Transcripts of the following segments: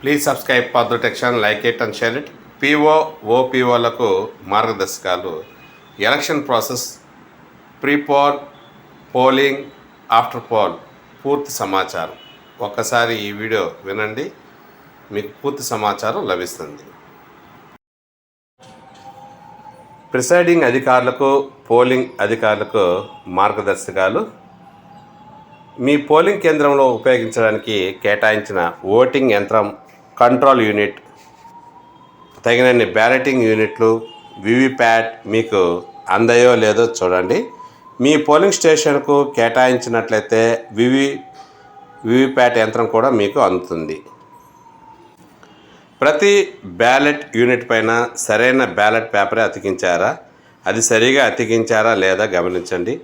Please subscribe for protection like it and share it PO ఓపీఓలకు మార్గదర్శకాలు. Election process pre poll polling after poll పూర్తి సమాచారం. ఒక్కసారి ఈ video వినండి మీకు పూర్తి సమాచారం లభిస్తుంది. ప్రిసైడింగ్ అధికారులకు పోలింగ్ అధికారులకు మార్గదర్శకాలు. మీ పోలింగ్ కేంద్రంలో ఉపయోగించడానికి కేటాయించిన ఓటింగ్ యంత్రం కంట్రోల్ యూనిట్. తగినన్ని బ్యాలెటింగ్ యూనిట్లు వివిప్యాట్ మీకు అందాయో లేదో చూడండి. మీ పోలింగ్ స్టేషన్కు కేటాయించినట్లయితే వివి వివిప్యాట్ యంత్రం కూడా మీకు అందుతుంది. ప్రతి బ్యాలెట్ యూనిట్ పైన సరైన బ్యాలెట్ పేపరే అతికించారా? అది సరిగా అతికించారా లేదా గమనించండి.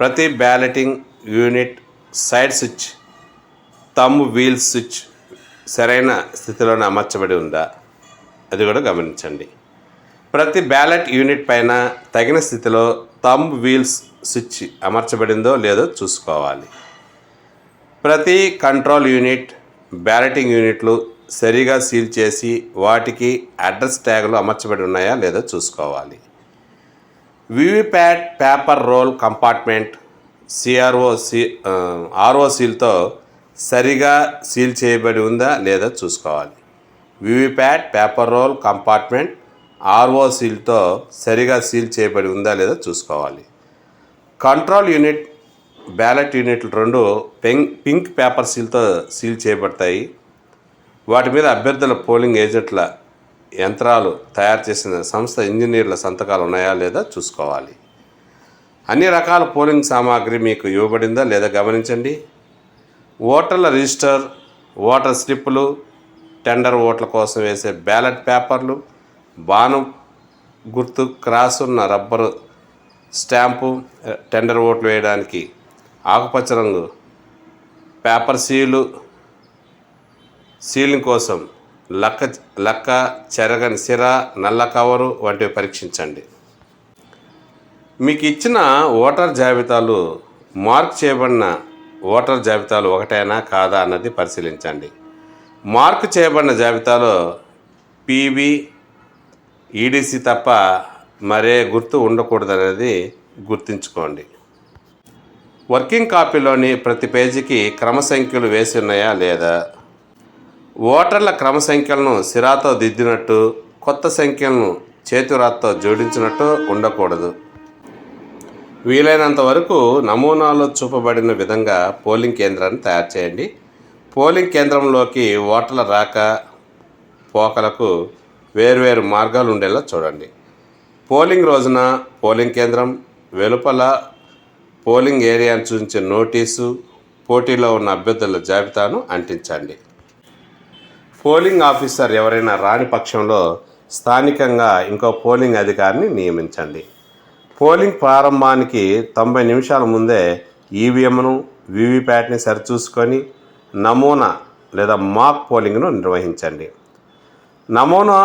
ప్రతి balloting unit side switch thumb wheel switch సరైన స్థితిలోనే అమర్చబడి ఉందా? అది కూడా గమనించండి. ప్రతి బ్యాలెట్ యూనిట్ పైన తగిన స్థితిలో థమ్ వీల్స్ స్విచ్ అమర్చబడిందో లేదో చూసుకోవాలి. ప్రతి కంట్రోల్ యూనిట్ బ్యాలెటింగ్ యూనిట్లు సరిగా సీల్ చేసి వాటికి అడ్రస్ ట్యాగులు అమర్చబడి ఉన్నాయా లేదో చూసుకోవాలి. VVPAT paper roll compartment CRO C RO సీల్తో సరిగా సీల్ చేయబడి ఉందా లేదా చూసుకోవాలి. VVPAT paper roll compartment RO సీల్తో సరిగా సీల్ చేయబడి ఉందా లేదా చూసుకోవాలి. కంట్రోల్ యూనిట్ బ్యాలెట్ యూనిట్లు రెండు పెంక్ పింక్ పేపర్ సీల్తో సీల్ చేయబడతాయి. వాటి మీద అభ్యర్థుల పోలింగ్ ఏజెంట్ల యంత్రాలు తయారు చేసిన సంస్థ ఇంజనీర్ల సంతకాలు ఉన్నాయా లేదా చూసుకోవాలి. అన్ని రకాల పోలింగ్ సామాగ్రి మీకు ఇవ్వబడిందా లేదా గమనించండి. ఓటర్ల రిజిస్టర్ ఓటర్ స్లిప్పులు టెండర్ ఓట్ల కోసం వేసే బ్యాలెట్ పేపర్లు బాణం గుర్తు క్రాస్ ఉన్న రబ్బరు స్టాంపు టెండర్ ఓట్లు వేయడానికి ఆకుపచ్చ రంగు పేపర్ సీలు సీలింగ్ కోసం లక్క లక్క చెరగని సిర నల్ల కవరు వంటివి పరీక్షించండి. మీకు ఇచ్చిన ఓటర్ జాబితాలు మార్క్ చేయబడిన ఓటర్ జాబితాలు ఒకటైనా కాదా అన్నది పరిశీలించండి. మార్కు చేయబడిన జాబితాలో పీబీ ఈడీసీ తప్ప మరే గుర్తు ఉండకూడదనేది గుర్తుంచుకోండి. వర్కింగ్ కాపీలోని ప్రతి పేజీకి క్రమ సంఖ్యలు వేసి ఉన్నాయా లేదా? ఓటర్ల క్రమ సంఖ్యలను సిరాతో దిద్దినట్టు కొత్త సంఖ్యలను చేతురాత్తో జోడించినట్టు ఉండకూడదు. వీలైనంత వరకు నమూనాలో చూపబడిన విధంగా పోలింగ్ కేంద్రాన్ని తయారు చేయండి. పోలింగ్ కేంద్రంలోకి ఓటర్ల రాక పోకలకు వేర్వేరు మార్గాలు ఉండేలా చూడండి. పోలింగ్ రోజున పోలింగ్ కేంద్రం వెలుపల పోలింగ్ ఏరియాను చూపించే నోటీసు పోటీలో ఉన్న అభ్యర్థుల జాబితాను అంటించండి. పోలింగ్ ఆఫీసర్ ఎవరైనా రాని పక్షంలో స్థానికంగా ఇంకో పోలింగ్ అధికారిని నియమించండి. పోలింగ్ ప్రారంభానికి తొంభై నిమిషాల ముందే ఈవీఎంను వీవీప్యాట్ని సరిచూసుకొని నమూనా లేదా మాక్ పోలింగ్ను నిర్వహించండి. నమూనా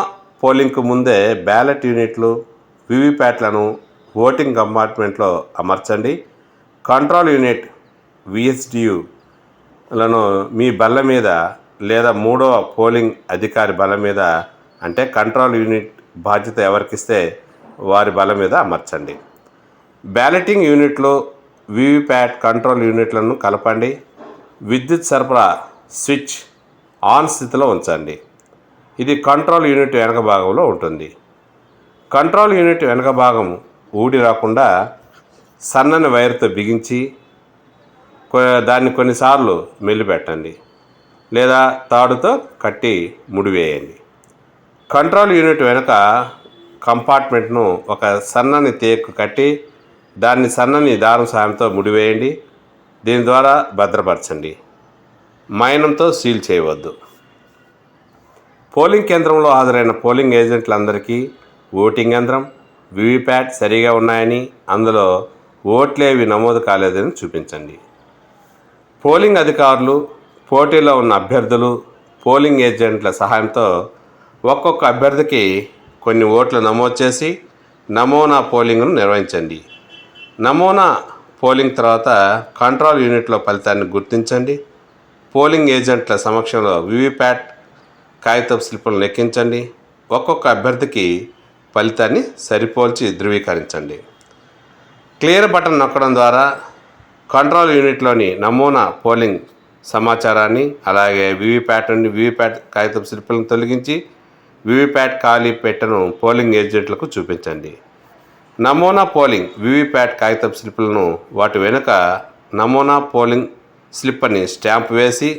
పోలింగ్కు ముందే బ్యాలెట్ యూనిట్లు వీవీప్యాట్లను ఓటింగ్ కంపార్ట్మెంట్లో అమర్చండి. కంట్రోల్ యూనిట్ విఎస్డియులను మీ బల్ల మీద లేదా మూడవ పోలింగ్ అధికారి బల మీద అంటే కంట్రోల్ యూనిట్ బాధ్యత ఎవరికిస్తే వారి బల మీద అమర్చండి. బ్యాలెటింగ్ యూనిట్లో వీవీప్యాట్ కంట్రోల్ యూనిట్లను కలపండి. విద్యుత్ సరఫరా స్విచ్ ఆన్ స్థితిలో ఉంచండి. ఇది కంట్రోల్ యూనిట్ వెనక భాగంలో ఉంటుంది. కంట్రోల్ యూనిట్ వెనక భాగం ఊడి రాకుండా సన్నని వైర్తో బిగించి దాన్ని కొన్నిసార్లు మెల్లిపెట్టండి. లేదా తాడుతో కట్టి ముడివేయండి. కంట్రోల్ యూనిట్ వెనుక కంపార్ట్మెంట్ను ఒక సన్నని తేకు కట్టి దాన్ని సన్నని దారం సాయంతో ముడివేయండి. దీని ద్వారా భద్రపరచండి. మైనంతో సీల్ చేయవద్దు. పోలింగ్ కేంద్రంలో హాజరైన పోలింగ్ ఏజెంట్లందరికీ ఓటింగ్ యంత్రం వివిప్యాట్ సరిగా ఉన్నాయని అందులో ఓట్లేవి నమోదు కాలేదని చూపించండి. పోలింగ్ అధికారులు పోటీలో ఉన్న అభ్యర్థులు పోలింగ్ ఏజెంట్ల సహాయంతో ఒక్కొక్క అభ్యర్థికి కొన్ని ఓట్లు నమోదు చేసి నమూనా పోలింగ్ను నిర్వహించండి. నమూనా పోలింగ్ తర్వాత కంట్రోల్ యూనిట్లో ఫలితాన్ని గుర్తించండి. పోలింగ్ ఏజెంట్ల సమక్షంలో వివిప్యాట్ కాగితపు స్లిప్పులను లెక్కించండి. ఒక్కొక్క అభ్యర్థికి ఫలితాన్ని సరిపోల్చి ధృవీకరించండి. క్లియర్ బటన్ నొక్కడం ద్వారా కంట్రోల్ యూనిట్లోని నమూనా పోలింగ్ సమాచారాన్ని అలాగే వివిప్యాట్ నుండి వివిప్యాట్ కాగితపు స్లిప్పులను తొలగించి వివిప్యాట్ ఖాళీ పెట్టెను పోలింగ్ ఏజెంట్లకు చూపించండి. నమూనా పోలింగ్ వివిప్యాట్ కాగితం స్లిప్పులను వాటి వెనుక నమూనా పోలింగ్ స్లిప్ అని స్టాంప్ వేసి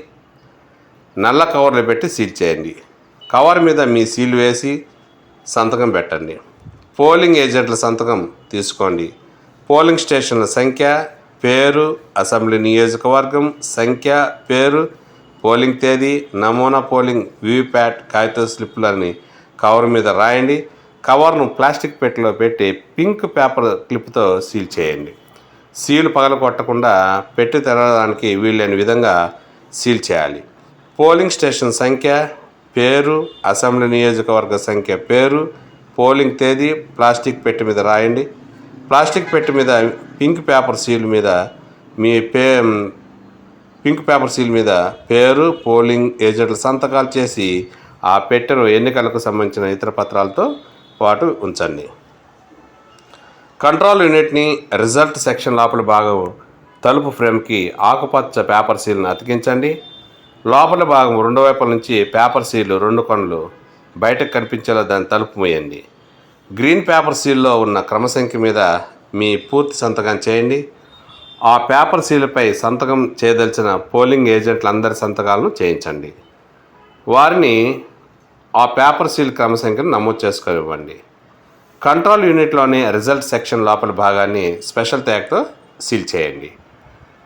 నల్ల కవర్లు పెట్టి సీల్ చేయండి. కవర్ మీద మీ సీల్ వేసి సంతకం పెట్టండి. పోలింగ్ ఏజెంట్ల సంతకం తీసుకోండి. పోలింగ్ స్టేషన్ల సంఖ్య పేరు అసెంబ్లీ నియోజకవర్గం సంఖ్య పేరు పోలింగ్ తేదీ నమూనా పోలింగ్ వీవీప్యాట్ కాగిత స్లిప్లని కవర్ మీద రాయండి. కవర్ను ప్లాస్టిక్ పెట్టెలో పెట్టి పింక్ పేపర్ క్లిప్తో సీల్ చేయండి. సీలు పగల కొట్టకుండా పెట్టి తెరవడానికి వీలైన విధంగా సీల్ చేయాలి. పోలింగ్ స్టేషన్ సంఖ్య పేరు అసెంబ్లీ నియోజకవర్గ సంఖ్య పేరు పోలింగ్ తేదీ ప్లాస్టిక్ పెట్టి మీద రాయండి. ప్లాస్టిక్ పెట్టి మీద పింక్ పేపర్ సీల్ మీద మీ పే పింక్ పేపర్ సీల్ మీద పేరు పోలింగ్ ఏజెంట్ల సంతకాలు చేసి ఆ పెట్టెను ఎన్నికలకు సంబంధించిన ఇతర పత్రాలతో పాటు ఉంచండి. కంట్రోల్ యూనిట్ని రిజల్ట్ సెక్షన్ లోపల భాగం తలుపు ఫ్రేమ్కి ఆకుపచ్చ పేపర్ సీల్ను అతికించండి. లోపల భాగం రెండు వైపుల నుంచి పేపర్ సీలు రెండు కొనలు బయటకు కనిపించేలా దాన్ని తలుపు మూయండి. గ్రీన్ పేపర్ సీల్లో ఉన్న క్రమసంఖ్య మీద మీ పూర్తి సంతకం చేయండి. ఆ పేపర్ సీలుపై సంతకం చేయదలిచిన పోలింగ్ ఏజెంట్లందరి సంతకాలను చేయించండి. వారిని ఆ పేపర్ సీల్ క్రమసంఖ్యను నమోదు చేసుకొనివ్వండి. కంట్రోల్ యూనిట్లోని రిజల్ట్ సెక్షన్ లోపల భాగాన్ని స్పెషల్ ట్యాగ్తో సీల్ చేయండి.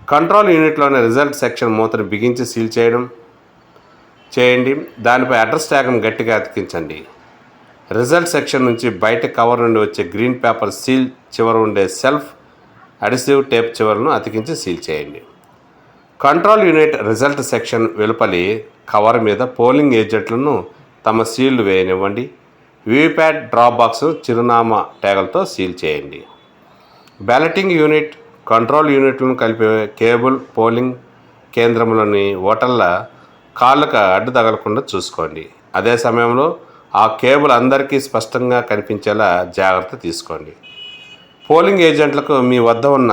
కంట్రోల్ యూనిట్లోని రిజల్ట్ సెక్షన్ మూతను బిగించి సీల్ చేయడం చేయండి. దానిపై అడ్రస్ ట్యాగ్ను గట్టిగా అతికించండి. రిజల్ట్ సెక్షన్ నుంచి బయట కవర్ నుండి వచ్చే గ్రీన్ పేపర్ సీల్ చివర ఉండే సెల్ఫ్ అడిసివ్ టేప్ చివరను అతికించి సీల్ చేయండి. కంట్రోల్ యూనిట్ రిజల్ట్ సెక్షన్ వెలుపలి కవర్ మీద పోలింగ్ ఏజెంట్లను తమ సీళ్ళు వేయనివ్వండి. వీవీప్యాట్ డ్రాప్ బాక్స్ చిరునామా ట్యాగులతో సీల్ చేయండి. బ్యాలెటింగ్ యూనిట్ కంట్రోల్ యూనిట్లను కలిపే కేబుల్ పోలింగ్ కేంద్రంలోని ఓటర్ల కాళ్ళకు అడ్డు తగలకుండా చూసుకోండి. అదే సమయంలో ఆ కేబుల్ అందరికీ స్పష్టంగా కనిపించేలా జాగ్రత్త తీసుకోండి. పోలింగ్ ఏజెంట్లకు మీ వద్ద ఉన్న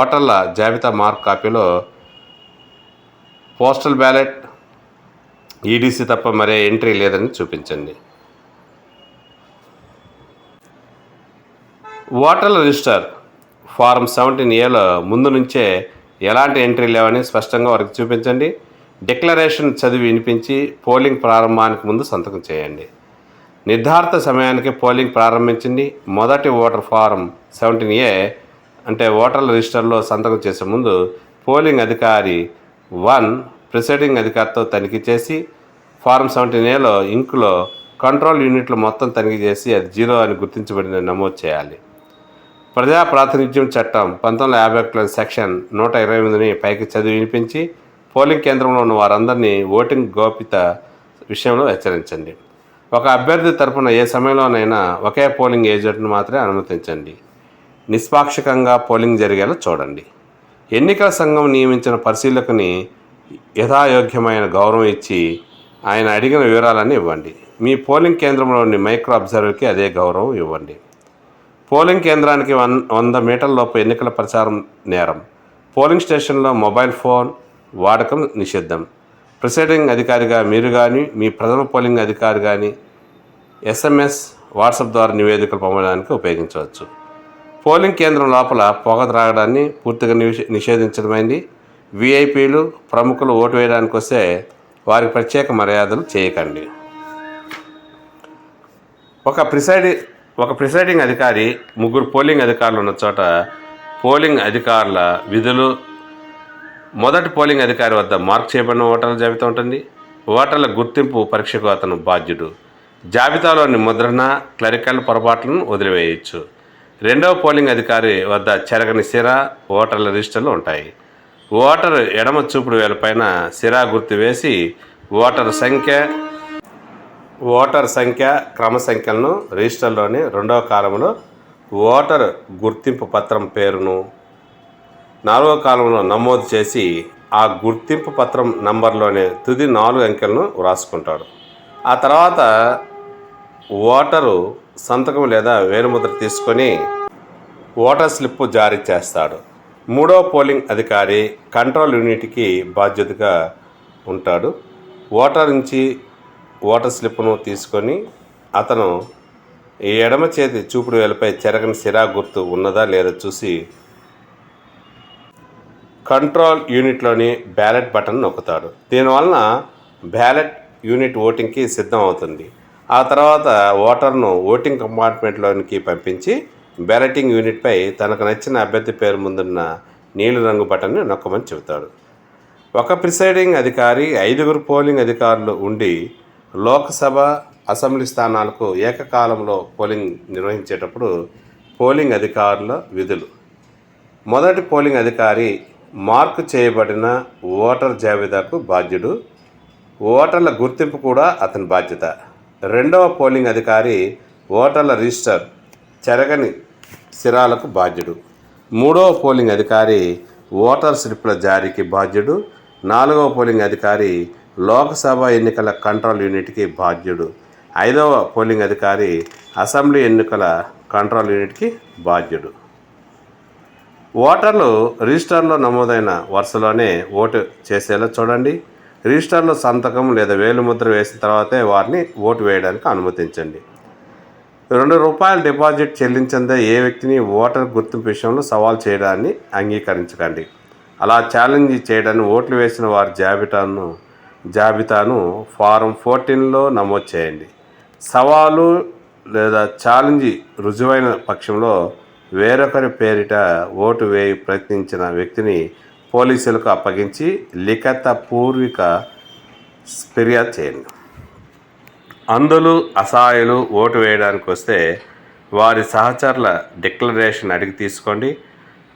ఓటర్ల జాబితా మార్క్ కాపీలో పోస్టల్ బ్యాలెట్ ఈడీసీ తప్ప మరే ఎంట్రీ లేదని చూపించండి. ఓటర్ల రిజిస్టర్ ఫారం సెవెంటీన్ ఏలో ముందు నుంచే ఎలాంటి ఎంట్రీ లేవని స్పష్టంగా వారికి చూపించండి. డిక్లరేషన్ చదివి వినిపించి పోలింగ్ ప్రారంభానికి ముందు సంతకం చేయండి. నిర్ధారిత సమయానికి పోలింగ్ ప్రారంభించింది. మొదటి ఓటర్ ఫారం సెవెంటీన్ ఏ అంటే ఓటర్ల రిజిస్టర్లో సంతకం చేసే ముందు పోలింగ్ అధికారి వన్ ప్రిసైడింగ్ అధికారితో తనిఖీ చేసి ఫారం సెవెంటీన్ ఏలో ఇంకులో కంట్రోల్ యూనిట్లు మొత్తం తనిఖీ చేసి అది జీరో అని గుర్తించబడిందని నమోదు చేయాలి. ప్రజా ప్రాతినిధ్యం చట్టం పంతొమ్మిది వందల యాభై ఒకటిలోని సెక్షన్ నూట ఇరవై ఎనిమిదిని పైకి చదివి వినిపించి పోలింగ్ కేంద్రంలో ఉన్న వారందరినీ ఓటింగ్ గోప్యత విషయంలో హెచ్చరించండి. ఒక అభ్యర్థి తరపున ఏ సమయంలోనైనా ఒకే పోలింగ్ ఏజెంట్ను మాత్రమే అనుమతించండి. నిష్పాక్షికంగా పోలింగ్ జరిగేలా చూడండి. ఎన్నికల సంఘం నియమించిన పరిశీలకుని యథాయోగ్యమైన గౌరవం ఇచ్చి ఆయన అడిగిన వివరాలన్నీ ఇవ్వండి. మీ పోలింగ్ కేంద్రంలోని మైక్రో అబ్జర్వర్కి అదే గౌరవం ఇవ్వండి. పోలింగ్ కేంద్రానికి వన్ వంద మీటర్ల లోపు ఎన్నికల ప్రచారం నేరం. పోలింగ్ స్టేషన్లో మొబైల్ ఫోన్ వాడకం నిషిద్ధం. ప్రిసైడింగ్ అధికారిగా మీరు కానీ మీ ప్రథమ పోలింగ్ అధికారి కానీ ఎస్ఎంఎస్ వాట్సాప్ ద్వారా నివేదికలు పంపడానికి ఉపయోగించవచ్చు. పోలింగ్ కేంద్రం లోపల పొగ త్రాగడాన్ని పూర్తిగా నిషే నిషేధించడమైంది. విఐపీలు ప్రముఖులు ఓటు వేయడానికి వస్తే వారికి ప్రత్యేక మర్యాదలు చేయకండి. ఒక ప్రిసైడి ఒక ప్రిసైడింగ్ అధికారి ముగ్గురు పోలింగ్ అధికారులు ఉన్న చోట పోలింగ్ అధికారుల విధులు మొదటి పోలింగ్ అధికారి వద్ద మార్క్ చేయబడిన ఓటర్ల జాబితా ఉంటుంది. ఓటర్ల గుర్తింపు పరీక్షకు అతను బాధ్యుడు. జాబితాలోని ముద్రణ క్లరికల్ పొరపాట్లను వదిలివేయచ్చు. రెండవ పోలింగ్ అధికారి వద్ద చెరగని సిర ఓటర్ల రిజిస్టర్లు ఉంటాయి. ఓటర్ ఎడమ చూపుడు వేలపైన సిరా గుర్తు వేసి ఓటర్ సంఖ్య ఓటర్ సంఖ్య క్రమ సంఖ్యలను రిజిస్టర్లోని రెండవ కాలంలో ఓటర్ గుర్తింపు పత్రం పేరును నాలుగో కాలంలో నమోదు చేసి ఆ గుర్తింపు పత్రం నంబర్లోనే తుది నాలుగు అంకెలను వ్రాసుకుంటాడు. ఆ తర్వాత ఓటరు సంతకం లేదా వేలుముద్ర తీసుకొని ఓటర్ స్లిప్ జారీ చేస్తాడు. మూడో పోలింగ్ అధికారి కంట్రోల్ యూనిట్కి బాధ్యతగా ఉంటాడు. ఓటర్ నుంచి ఓటర్ స్లిప్ను తీసుకొని అతను ఎడమ చేతి చూపుడు వేలపై చెరగని సిరా గుర్తు ఉన్నదా లేదా చూసి కంట్రోల్ యూనిట్లోని బ్యాలెట్ బటన్ నొక్కుతాడు దీనివలన బ్యాలెట్ యూనిట్ ఓటింగ్కి సిద్ధం అవుతుంది. ఆ తర్వాత ఓటర్ను ఓటింగ్ కంపార్ట్మెంట్లోనికి పంపించి బ్యాలెటింగ్ యూనిట్పై తనకు నచ్చిన అభ్యర్థి పేరు ముందున్న నీలిరంగు బటన్ని నొక్కమని చెబుతాడు. ఒక ప్రిసైడింగ్ అధికారి ఐదుగురు పోలింగ్ అధికారులు ఉండి లోక్సభ అసెంబ్లీ స్థానాలకు ఏకకాలంలో పోలింగ్ నిర్వహించేటప్పుడు పోలింగ్ అధికారుల విధులు. మొదటి పోలింగ్ అధికారి మార్కు చేయబడిన ఓటర్ జాబితాకు బాధ్యుడు. ఓటర్ల గుర్తింపు కూడా అతని బాధ్యత. రెండవ పోలింగ్ అధికారి ఓటర్ల రిజిస్టర్ చెరగని సిరాలకు బాధ్యుడు. మూడవ పోలింగ్ అధికారి ఓటర్ స్లిప్ల జారీకి బాధ్యుడు. నాలుగవ పోలింగ్ అధికారి లోక్సభ ఎన్నికల కంట్రోల్ యూనిట్కి బాధ్యుడు. ఐదవ పోలింగ్ అధికారి అసెంబ్లీ ఎన్నికల కంట్రోల్ యూనిట్కి బాధ్యుడు. ఓటర్లు రిజిస్టర్లో నమోదైన వరుసలోనే ఓటు చేసేలా చూడండి. రిజిస్టర్లో సంతకం లేదా వేలుముద్ర వేసిన తర్వాతే వారిని ఓటు వేయడానికి అనుమతించండి. రెండు రూపాయల డిపాజిట్ చెల్లించందే ఏ వ్యక్తిని ఓటర్ గుర్తింపు విషయంలో సవాల్ చేయడాన్ని అంగీకరించకండి. అలా ఛాలెంజ్ చేయడాన్ని ఓట్లు వేసిన వారి జాబితాను జాబితాను ఫారం ఫోర్టీన్లో నమోదు చేయండి. సవాలు లేదా ఛాలెంజ్ రుజువైన పక్షంలో వేరొకరి పేరిట ఓటు వేయి ప్రయత్నించిన వ్యక్తిని పోలీసులకు అప్పగించి లిఖిత పూర్విక ఫిర్యాదు చేయండి. అందులు అసహాయులు ఓటు వేయడానికి వస్తే వారి సహచరుల డిక్లరేషన్ అడిగి తీసుకోండి.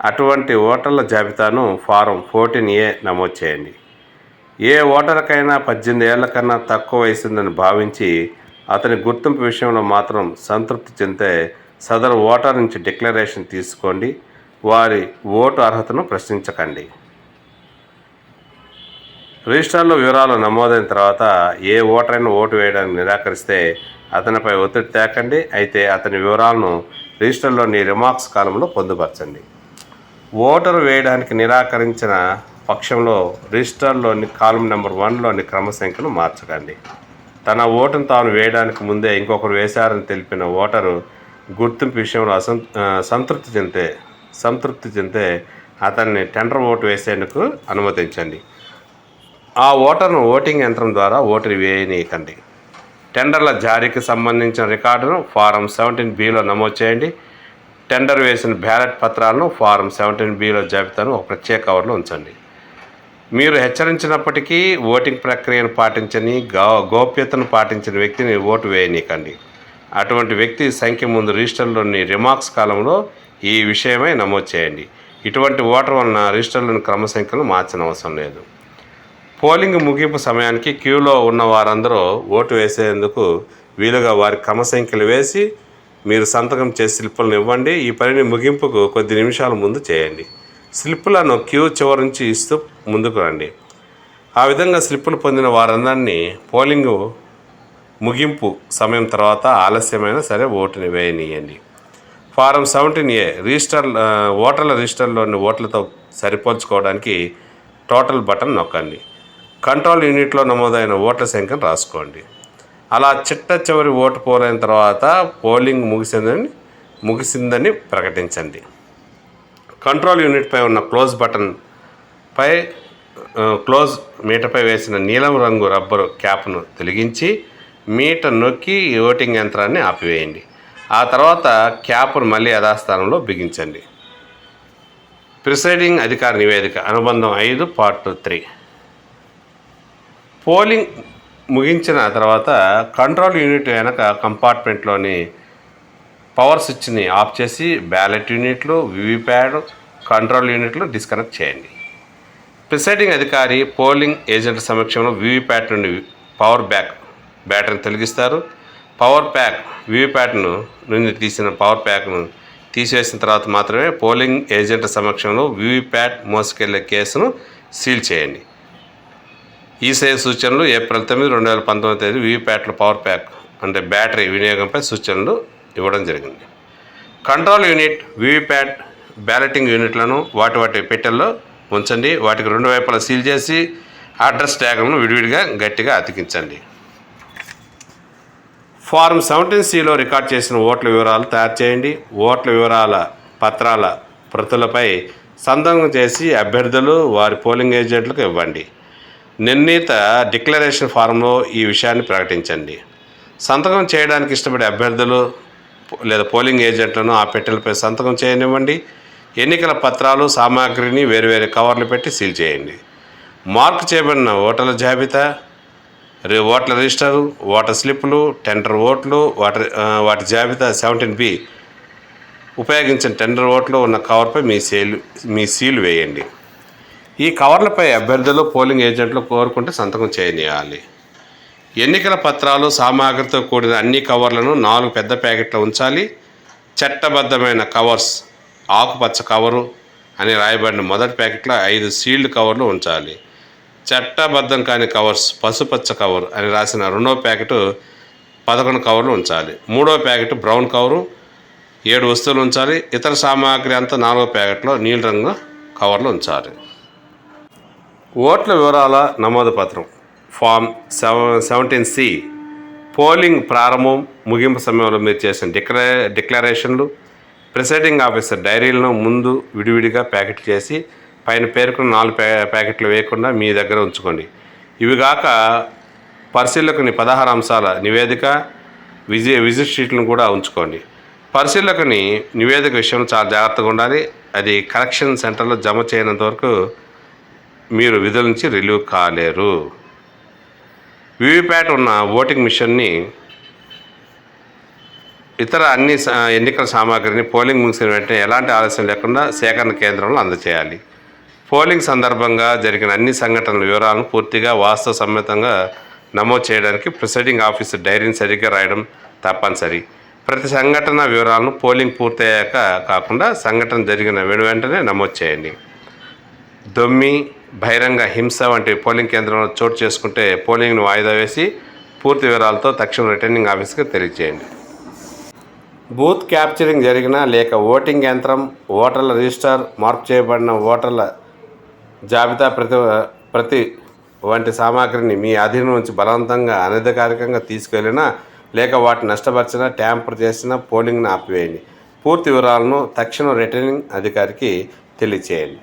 అటువంటి ఓటర్ల జాబితాను ఫారం ఫోర్టీన్ ఏ నమోదు చేయండి. ఏ ఓటర్కైనా పద్దెనిమిది ఏళ్ళ కన్నా తక్కువ వయసుందని భావించి అతని గుర్తింపు విషయంలో మాత్రం సంతృప్తి చెందితే సదరు ఓటర్ నుంచి డిక్లరేషన్ తీసుకోండి. వారి ఓటు అర్హతను ప్రశ్నించకండి. రిజిస్టర్లో వివరాలు నమోదైన తర్వాత ఏ ఓటర్ ఓటు వేయడానికి నిరాకరిస్తే అతనిపై ఒత్తిడి తేకండి అయితే అతని వివరాలను రిజిస్టర్లోని రిమార్క్స్ కాలంలో పొందుపరచండి. ఓటరు వేయడానికి నిరాకరించిన పక్షంలో రిజిస్టర్లోని కాలం నెంబర్ వన్లోని క్రమ సంఖ్యను మార్చకండి. తన ఓటును తాను వేయడానికి ముందే ఇంకొకరు వేశారని తెలిపిన ఓటరు గుర్తింపు విషయంలో అసం సంతృప్తి చెందితే సంతృప్తి చెందితే అతన్ని టెండర్ ఓటు వేసేందుకు అనుమతించండి. ఆ ఓటర్ను ఓటింగ్ యంత్రం ద్వారా ఓటు వేయనీయకండి. టెండర్ల జారీకి సంబంధించిన రికార్డును ఫారం సెవెంటీన్ బిలో నమోదు చేయండి. టెండర్ వేసిన బ్యాలెట్ పత్రాలను ఫారం సెవెంటీన్ బిలో జాబితాను ఒక ప్రత్యేక కవర్లో ఉంచండి. మీరు హెచ్చరించినప్పటికీ ఓటింగ్ ప్రక్రియను పాటించని గో గోప్యతను పాటించిన వ్యక్తిని ఓటు వేయనీకండి అటువంటి వ్యక్తి సంఖ్య ముందు రిజిస్టర్లోని రిమార్క్స్ కాలంలో ఈ విషయమై నమోదు చేయండి. ఇటువంటి ఓటర్ వలన రిజిస్టర్లోని క్రమ సంఖ్యను మార్చనవసరం లేదు. పోలింగ్ ముగింపు సమయానికి క్యూలో ఉన్న వారందరూ ఓటు వేసేందుకు వీలుగా వారి క్రమ సంఖ్యలు వేసి మీరు సంతకం చేసి స్లిప్పులను ఇవ్వండి. ఈ పనిని ముగింపుకు కొద్ది నిమిషాల ముందు చేయండి. స్లిప్పులను క్యూ చివరి నుంచి ఇస్తూ ముందుకు రండి. ఆ విధంగా స్లిప్పులు పొందిన వారందరినీ పోలింగ్ ముగింపు సమయం తర్వాత ఆలస్యమైనా సరే ఓటుని వేయనీయండి ఫారం సెవెంటీన్ ఏ రిజిస్టర్ ఓటర్ల రిజిస్టర్లోని ఓట్లతో సరిపోల్చుకోవడానికి టోటల్ బటన్ నొక్కండి. కంట్రోల్ యూనిట్లో నమోదైన ఓట్ల సంఖ్యను రాసుకోండి. అలా చిట్ట చివరి ఓటు పోలైన తర్వాత పోలింగ్ ముగిసిందని ముగిసిందని ప్రకటించండి. కంట్రోల్ యూనిట్పై ఉన్న క్లోజ్ బటన్ పై క్లోజ్ మీటపై వేసిన నీలం రంగు రబ్బరు క్యాప్ను తొలగించి మీటర్ నొక్కి ఓటింగ్ యంత్రాన్ని ఆపివేయండి. ఆ తర్వాత క్యాప్ను మళ్ళీ యథాస్థానంలో బిగించండి. ప్రిసైడింగ్ అధికారి నివేదిక అనుబంధం ఐదు పార్ట్ త్రీ. పోలింగ్ ముగించిన తర్వాత కంట్రోల్ యూనిట్ వెనక కంపార్ట్మెంట్లోని పవర్ స్విచ్ని ఆఫ్ చేసి బ్యాలెట్ యూనిట్లు వివిప్యాడ్ కంట్రోల్ యూనిట్లు డిస్కనెక్ట్ చేయండి. ప్రిసైడింగ్ అధికారి పోలింగ్ ఏజెంట్ సమక్షంలో వివిప్యాట్ నుండి పవర్ బ్యాక్ బ్యాటరీని తొలగిస్తారు. పవర్ ప్యాక్ వివిప్యాట్ను నుండి తీసిన పవర్ ప్యాక్ను తీసివేసిన తర్వాత మాత్రమే పోలింగ్ ఏజెంట్ సమక్షంలో వివిప్యాట్ మోసుకెళ్ళే కేసును సీల్ చేయండి. ఈసీఐ సూచనలు ఏప్రిల్ తొమ్మిది రెండు వేల పంతొమ్మిది తేదీ వీవీప్యాట్ల పవర్ ప్యాక్ అంటే బ్యాటరీ వినియోగంపై సూచనలు ఇవ్వడం జరిగింది. కంట్రోల్ యూనిట్ వీవీప్యాట్ బ్యాలెటింగ్ యూనిట్లను వాటి వాటి పెట్టెల్లో ఉంచండి. వాటికి రెండు వైపులా సీల్ చేసి అడ్రస్ ట్యాగ్లను విడివిడిగా గట్టిగా అతికించండి. ఫారం సెవెంటీన్ సిలో రికార్డ్ చేసిన ఓట్ల వివరాలు తయారు చేయండి. ఓట్ల వివరాల పత్రాల ప్రతులపై సంతకం చేసి అభ్యర్థులు వారి పోలింగ్ ఏజెంట్లకు ఇవ్వండి. నిర్ణీత డిక్లరేషన్ ఫారంలో ఈ విషయాన్ని ప్రకటించండి. సంతకం చేయడానికి ఇష్టపడే అభ్యర్థులు లేదా పోలింగ్ ఏజెంట్లను ఆ పెట్టెలపై సంతకం చేయనివ్వండి. ఎన్నికల పత్రాలు సామాగ్రిని వేరువేరు కవర్లు పెట్టి సీల్ చేయండి. మార్క్ చేయబడిన ఓటర్ల జాబితా ఓట్ల రిజిస్టర్ ఓటర్ స్లిప్పులు టెండర్ ఓట్లు వాటి వాటి జాబితా సెవెంటీన్ బి. ఉపయోగించిన టెండర్ ఓట్లు ఉన్న కవర్పై మీ సీలు మీ సీలు వేయండి. ఈ కవర్లపై అభ్యర్థులు పోలింగ్ ఏజెంట్లు కోరుకుంటే సంతకం చేయనియాలి. ఎన్నికల పత్రాలు సామాగ్రితో కూడిన అన్ని కవర్లను నాలుగు పెద్ద ప్యాకెట్లు ఉంచాలి. చట్టబద్ధమైన కవర్స్ ఆకుపచ్చ కవరు అని రాయబడిన మొదటి ప్యాకెట్లో ఐదు సీల్డ్ కవర్లు ఉంచాలి. చట్టబద్ధం కాని కవర్స్ పసుపచ్చ కవర్ అని రాసిన రెండో ప్యాకెట్ పదకొండు కవర్లు ఉంచాలి. మూడో ప్యాకెట్ బ్రౌన్ కవరు ఏడు వస్తువులు ఉంచాలి. ఇతర సామాగ్రి అంతా నాలుగో ప్యాకెట్లో నీలి రంగు కవర్లు ఉంచాలి. ఓట్ల వివరాల నమోదు పత్రం form seven seventeen C. Polling ప్రారంభం ముగింపు సమయంలో మీరు చేసిన డిక్లరే డిక్లరేషన్లు ప్రిసైడింగ్ ఆఫీసర్ డైరీలను ముందు విడివిడిగా ప్యాకెట్ చేసి పైన పేర్కొన్న నాలుగు ప్యా ప్యాకెట్లు వేయకుండా మీ దగ్గర ఉంచుకోండి. ఇవిగాక పరిశీలకుని పదహారు అంశాల నివేదిక విజయ విజిట్ షీట్లను కూడా ఉంచుకోండి. పరిశీలకుని నివేదిక విషయంలో చాలా జాగ్రత్తగా ఉండాలి. అది కరెక్షన్ సెంటర్లో జమ చేయనంత వరకు మీరు విధుల నుంచి రిలీవ్ కాలేరు. వివిప్యాట్ ఉన్న ఓటింగ్ మిషన్ని ఇతర అన్ని ఎన్నికల సామాగ్రిని పోలింగ్ ముగిసిన వెంటనే ఎలాంటి ఆలస్యం లేకుండా సేకరణ కేంద్రంలో అందజేయాలి. పోలింగ్ సందర్భంగా జరిగిన అన్ని సంఘటనల వివరాలను పూర్తిగా వాస్తవ సమ్మతంగా నమోదు చేయడానికి ప్రిసైడింగ్ ఆఫీసర్ డైరీని సరిగ్గా రాయడం తప్పనిసరి. ప్రతి సంఘటన వివరాలను పోలింగ్ పూర్తయ్యాక కాకుండా సంఘటన జరిగిన వెను వెంటనే నమోదు చేయండి. దొమ్మి బహిరంగ హింస వంటి పోలింగ్ కేంద్రంలో చోటు చేసుకుంటే పోలింగ్ను వాయిదా వేసి పూర్తి వివరాలతో తక్షణం రిటర్నింగ్ ఆఫీస్కి తెలియజేయండి. బూత్ క్యాప్చరింగ్ జరిగిన లేక ఓటింగ్ యంత్రం ఓటర్ల రిజిస్టర్ మార్పు చేయబడిన ఓటర్ల జాబితా ప్రతి ప్రతి వంటి సామాగ్రిని మీ అధీనం నుంచి బలవంతంగా అనధికారికంగా తీసుకెళ్ళినా లేక వాటిని నష్టపరిచినా ట్యాంపర్ చేసినా పోలింగ్ను ఆపివేయండి. పూర్తి వివరాలను తక్షణం రిటర్నింగ్ అధికారికి తెలియచేయండి.